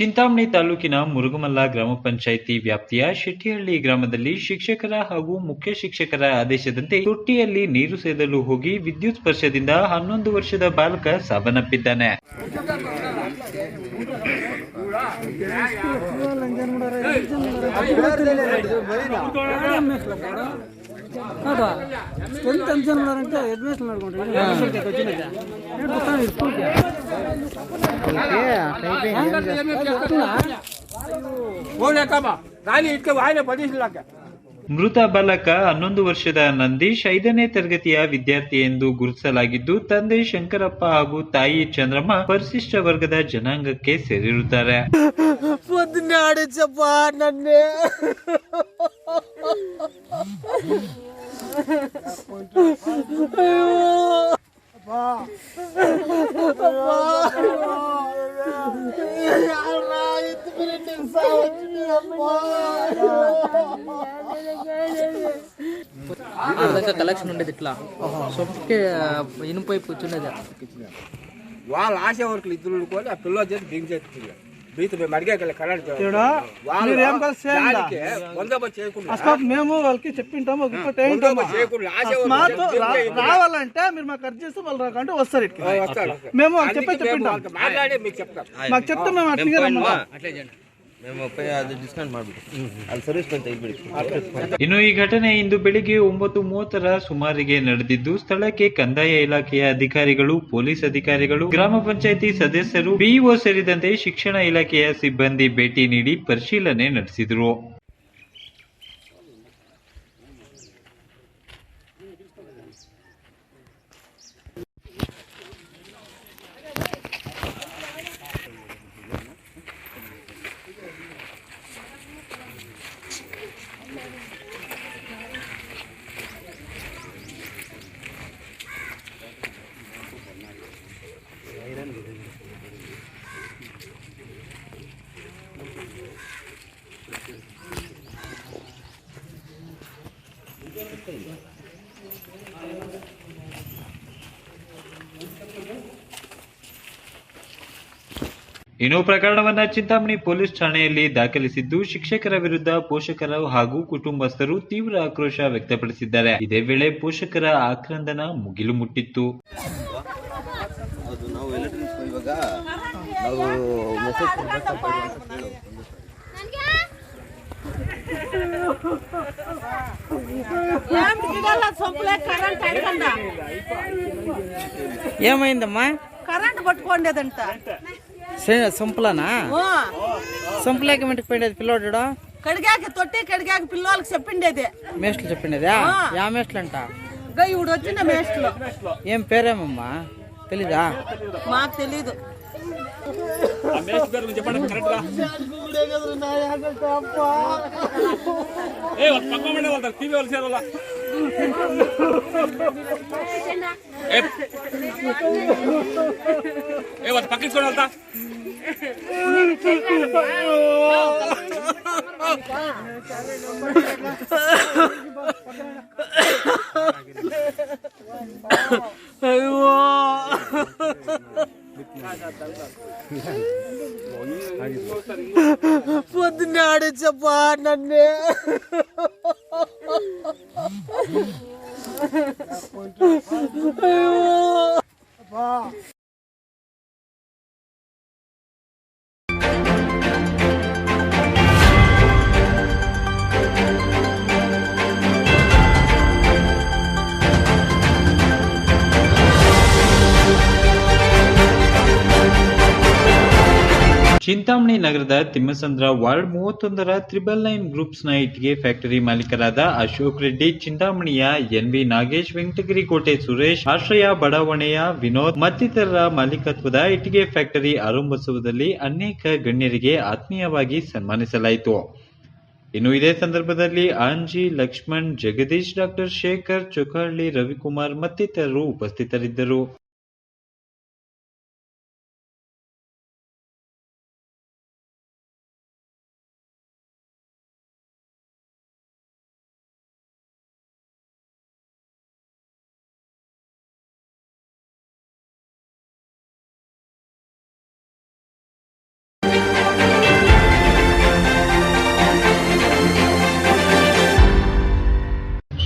ಚಿಂತಾಮಣಿ ತಾಲೂಕಿನ ಮುರುಗಮಲ್ಲ ಗ್ರಾಮ ಪಂಚಾಯಿತಿ ವ್ಯಾಪ್ತಿಯ ಶೆಟ್ಟಿಹಳ್ಳಿ ಗ್ರಾಮದಲ್ಲಿ ಶಿಕ್ಷಕರ ಹಾಗೂ ಮುಖ್ಯ ಶಿಕ್ಷಕರ ಆದೇಶದಂತೆ ತೊಟ್ಟಿಯಲ್ಲಿ ನೀರು ಸೇದಲು ಹೋಗಿ ವಿದ್ಯುತ್ ಸ್ಪರ್ಶದಿಂದ ಹನ್ನೊಂದು ವರ್ಷದ ಬಾಲಕ ಸಾವನ್ನಪ್ಪಿದ್ದಾನೆ. కాదా ఎంత టెన్షన్ ఉన్నారంటే అడ్మిషన్ నడుకుంటారు వచ్చినది స్కూల్కి ಹೋಗ್ಲೇಕಮ್ಮ ನಾನು ಇಟ್ಕೊ ವಾಯನೆ ಪಡಿಸ್ಲಾಕ ಮೃತ ಬಾಲಕ ಹನ್ನೊಂದು ವರ್ಷದ ನಂದೀಶ್ ಐದನೇ ತರಗತಿಯ ವಿದ್ಯಾರ್ಥಿ ಎಂದು ಗುರುತಿಸಲಾಗಿದ್ದು ತಂದೆ ಶಂಕರಪ್ಪ ಹಾಗೂ ತಾಯಿ ಚಂದ್ರಮ್ಮ ಪರಿಶಿಷ್ಟ ವರ್ಗದ ಜನಾಂಗಕ್ಕೆ ಸೇರಿರುತ್ತಾರೆ కలెక్షన్ ఉండేది ఇట్లా. సొప్పకి ఇనుపై కూర్చుండేది వాళ్ళ ఆశ వరకు ఇద్దరు ఆ పిల్లలు చేసి బిగ్ చేస్తుంది. మేము వాళ్ళకి చెప్పింటాము ఇంకోటి రావాలంటే మీరు మాకు కట్ చేస్తే వాళ్ళు రాకంటే వస్తారు ఇట్లా మేము చెప్పి చెప్పింటాం. మాకు చెప్తాం. మేము అట్లా ಇನ್ನು ಈ ಘಟನೆ ಇಂದು ಬೆಳಿಗ್ಗೆ ಒಂಬತ್ತು ಮೂವತ್ತರ ಸುಮಾರಿಗೆ ನಡೆದಿದ್ದು, ಸ್ಥಳಕ್ಕೆ ಕಂದಾಯ ಇಲಾಖೆಯ ಅಧಿಕಾರಿಗಳು, ಪೊಲೀಸ್ ಅಧಿಕಾರಿಗಳು, ಗ್ರಾಮ ಪಂಚಾಯಿತಿ ಸದಸ್ಯರು ಬಿಇಒ ಸೇರಿದಂತೆ ಶಿಕ್ಷಣ ಇಲಾಖೆಯ ಸಿಬ್ಬಂದಿ ಭೇಟಿ ನೀಡಿ ಪರಿಶೀಲನೆ ನಡೆಸಿದರು. ಇನ್ನು ಪ್ರಕರಣವನ್ನ ಚಿಂತಾಮಣಿ ಪೊಲೀಸ್ ಠಾಣೆಯಲ್ಲಿ ದಾಖಲಿಸಿದ್ದು ಶಿಕ್ಷಕರ ವಿರುದ್ಧ ಪೋಷಕರು ಹಾಗೂ ಕುಟುಂಬಸ್ಥರು ತೀವ್ರ ಆಕ್ರೋಶ ವ್ಯಕ್ತಪಡಿಸಿದ್ದಾರೆ. ಇದೇ ವೇಳೆ ಪೋಷಕರ ಆಕ್ರಂದನ ಮುಗಿಲು ಮುಟ್ಟಿತ್ತು. ನಾವು ఏమైందమ్మా? కరెంట్ పట్టుకోండేదంట. సంపులానా? సంపులేక ఇంటికి పోయిండేది పిల్లోడు కడిగాక తొట్టి కడిగాక పిల్లలకి చెప్పిండేది. మేస్ట్లు చెప్పిండేదా? యా మేస్ట్లు అంట ఇవిడు వచ్చిన మేస్ట్లు. ఏం పేరేమమ్మా? తెలీదా? మాకు తెలీదు. చెప్పండి కరెక్ట్ ఏ పక్క ఉండే వాళ్ళు టీవీ వాళ్ళు చేయాల ఏ. వాళ్ళు పక్కించుకొని പൊതിന്റെ അടിച്ച പാടന്നെ അയ്യോ ಚಿಂತಾಮಣಿ ನಗರದ ತಿಮ್ಮಸಂದ್ರ ವಾರ್ಡ್ ಮೂವತ್ತೊಂದರ ತ್ರಿಬಲ್ ನೈನ್ ಗ್ರೂಪ್ಸ್ನ ಇಟ್ಟಿಗೆ ಫ್ಯಾಕ್ಟರಿ ಮಾಲೀಕರಾದ ಅಶೋಕ್ ರೆಡ್ಡಿ, ಚಿಂತಾಮಣಿಯ ಎನ್ವಿ ನಾಗೇಶ್ ವೆಂಕಟಗಿರಿ ಕೋಟೆ ಸುರೇಶ್, ಆಶ್ರಯ ಬಡಾವಣೆಯ ವಿನೋದ್, ಮತ್ತಿತರರ ಮಾಲೀಕತ್ವದ ಇಟ್ಟಿಗೆ ಫ್ಯಾಕ್ಟರಿ ಆರಂಭಿಸುವುದರಲ್ಲಿ ಅನೇಕ ಗಣ್ಯರಿಗೆ ಆತ್ಮೀಯವಾಗಿ ಸನ್ಮಾನಿಸಲಾಯಿತು. ಇನ್ನು ಇದೇ ಸಂದರ್ಭದಲ್ಲಿ ಆಂಜಿ, ಲಕ್ಷ್ಮಣ್, ಜಗದೀಶ್, ಡಾಕ್ಟರ್ ಶೇಖರ್ ಚೊಕಹಳ್ಳಿ ರವಿಕುಮಾರ್ ಮತ್ತಿತರರು ಉಪಸ್ಥಿತರಿದ್ದರು.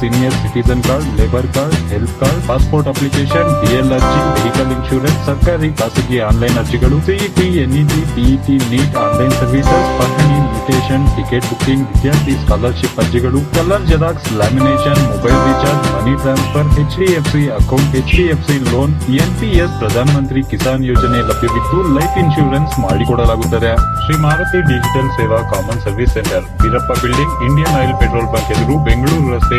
senior citizen card labour card health card passport application DL ಅರ್ಜಿ ವೆಹಿಕಲ್ ಇನ್ಶೂರೆನ್ಸ್ ಸರ್ಕಾರಿ ಖಾಸಗಿ ಆನ್ಲೈನ್ ಅರ್ಜಿಗಳು CET NET PET NEET online services ಪಹಣಿ ಮ್ಯೂಟೇಷನ್ ಟಿಕೆಟ್ ಬುಕಿಂಗ್ ವಿದ್ಯಾರ್ಥಿ ಸ್ಕಾಲರ್ಶಿಪ್ ಅರ್ಜಿಗಳು colour xerox lamination mobile recharge money transfer HDFC account HDFC loan NPS Pradhan Mantri Kisan ಯೋಜನೆ ಲಭ್ಯವಿದ್ದು life insurance ಮಾಡಿಕೊಡಲಾಗುತ್ತದೆ. Shri Maruti digital Seva common service centre, Veerappa building, Indian oil petrol bunk ಎದುರು ಬೆಂಗಳೂರು ರಸ್ತೆ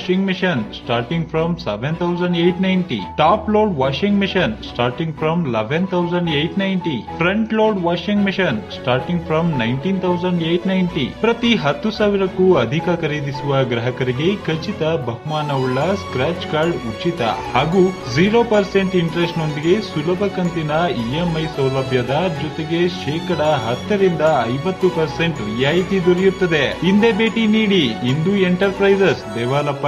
machine starting from seven thousand eight ninety top load washing machine starting from eleven thousand eight ninety front load washing machine starting from nineteen thousand eight ninety ಪ್ರತಿ ಹತ್ತು ಸಾವಿರಕ್ಕೂ ಅಧಿಕ ಖರೀದಿಸುವ ಗ್ರಾಹಕರಿಗೆ ಖಚಿತ ಬಹುಮಾನವುಳ್ಳ scratch card ಉಚಿತ ಹಾಗೂ ಝೀರೋ ಪರ್ಸೆಂಟ್ ಇಂಟ್ರೆಸ್ಟ್ ನೊಂದಿಗೆ ಸುಲಭ ಕಂತಿನ ಇಎಂಐ ಸೌಲಭ್ಯದ ಜೊತೆಗೆ ಶೇಕಡ ಹತ್ತರಿಂದ ಐವತ್ತು ಪರ್ಸೆಂಟ್ ರಿಯಾಯಿತಿ ದೊರೆಯುತ್ತದೆ. ಹಿಂದೆ ಭೇಟಿ ನೀಡಿ ಇಂದು enterprises Devalappa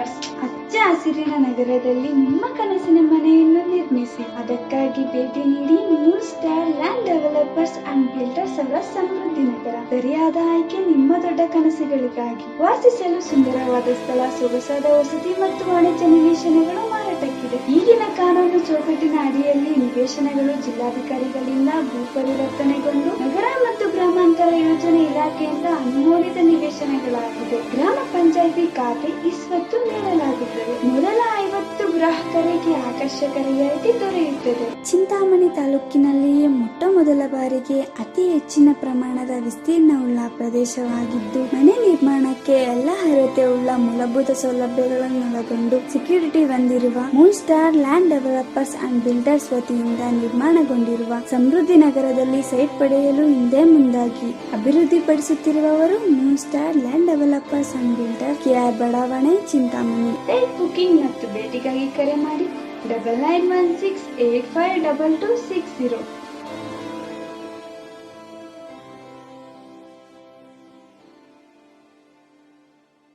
builders ಹಚ್ಚ ಹಸಿರಿನ ನಗರದಲ್ಲಿ ನಿಮ್ಮ ಕನಸಿನ ಮನೆಯನ್ನು ನಿರ್ಮಿಸಿ. ಅದಕ್ಕಾಗಿ ಭೇಟಿ ನೀಡಿ new star land developers and builders ಅವರ ಸಮೃದ್ಧಿ ನಗರ. ಸರಿಯಾದ ಆಯ್ಕೆ ನಿಮ್ಮ ದೊಡ್ಡ ಕನಸುಗಳಿಗಾಗಿ. ವಾಸಿಸಲು ಸುಂದರವಾದ ಸ್ಥಳ, ಸೊಗಸಾದ ವಸತಿ ಮತ್ತು ವಾಣಿಜ್ಯ ನಿವೇಶನಗಳು ಮಾರಾಟಕ್ಕಿದೆ. ಈಗಿನ ಕಾನೂನು ಚೌಕಟ್ಟಿನ ಅಡಿಯಲ್ಲಿ ನಿವೇಶನಗಳು ಜಿಲ್ಲಾಧಿಕಾರಿಗಳಿಂದ ಭೂ ಪರಿವರ್ತನೆಗೊಂಡು ನಗರ ಗ್ರಾಮಾಂತರ ಯೋಜನೆ ಇಲಾಖೆಯಿಂದ ಅನುಮೋದಿತ ನಿವೇಶನಗಳಾಗಿದೆ ಗ್ರಾಮ ಪಂಚಾಯಿತಿ ಖಾತೆ ಇಸ್ವತ್ತು ನೀಡಲಾಗುತ್ತದೆ ಮೊದಲ ಐವತ್ತು ಗ್ರಾಹಕರಿಗೆ ಆಕರ್ಷಕ ರಿಯಾಯಿತಿ ದೊರೆಯುತ್ತದೆ. ಚಿಂತಾಮಣಿ ತಾಲೂಕಿನಲ್ಲಿಯೇ ಮೊಟ್ಟ ಮೊದಲ ಬಾರಿಗೆ ಅತಿ ಹೆಚ್ಚಿನ ಪ್ರಮಾಣದ ವಿಸ್ತೀರ್ಣವುಳ್ಳ ಪ್ರದೇಶವಾಗಿದ್ದು ಮನೆ ನಿರ್ಮಾಣಕ್ಕೆ ಎಲ್ಲ ಅರ್ಹತೆ ಉಳ್ಳ ಮೂಲಭೂತ ಸೌಲಭ್ಯಗಳನ್ನು ಒಳಗೊಂಡು ಸೆಕ್ಯೂರಿಟಿ ಹೊಂದಿರುವ moon star land developers and builders ವತಿಯಿಂದ ನಿರ್ಮಾಣಗೊಂಡಿರುವ ಸಮೃದ್ಧಿ ನಗರದಲ್ಲಿ ಸೈಟ್ ಪಡೆಯಲು ಹಿಂದೆ ಮುಂದಾಗಿ ಅಭಿವೃದ್ಧಿಪಡಿಸುತ್ತಿರುವವರು moon star land developers and builder KR ಬಡಾವಣೆ ಚಿಂತಾಮಣಿ. ಸೈಟ್ ಬುಕಿಂಗ್ ಮತ್ತು ಭೇಟಿಗಾಗಿ ಕರೆ ಮಾಡಿ double nine one six eight five double two six zero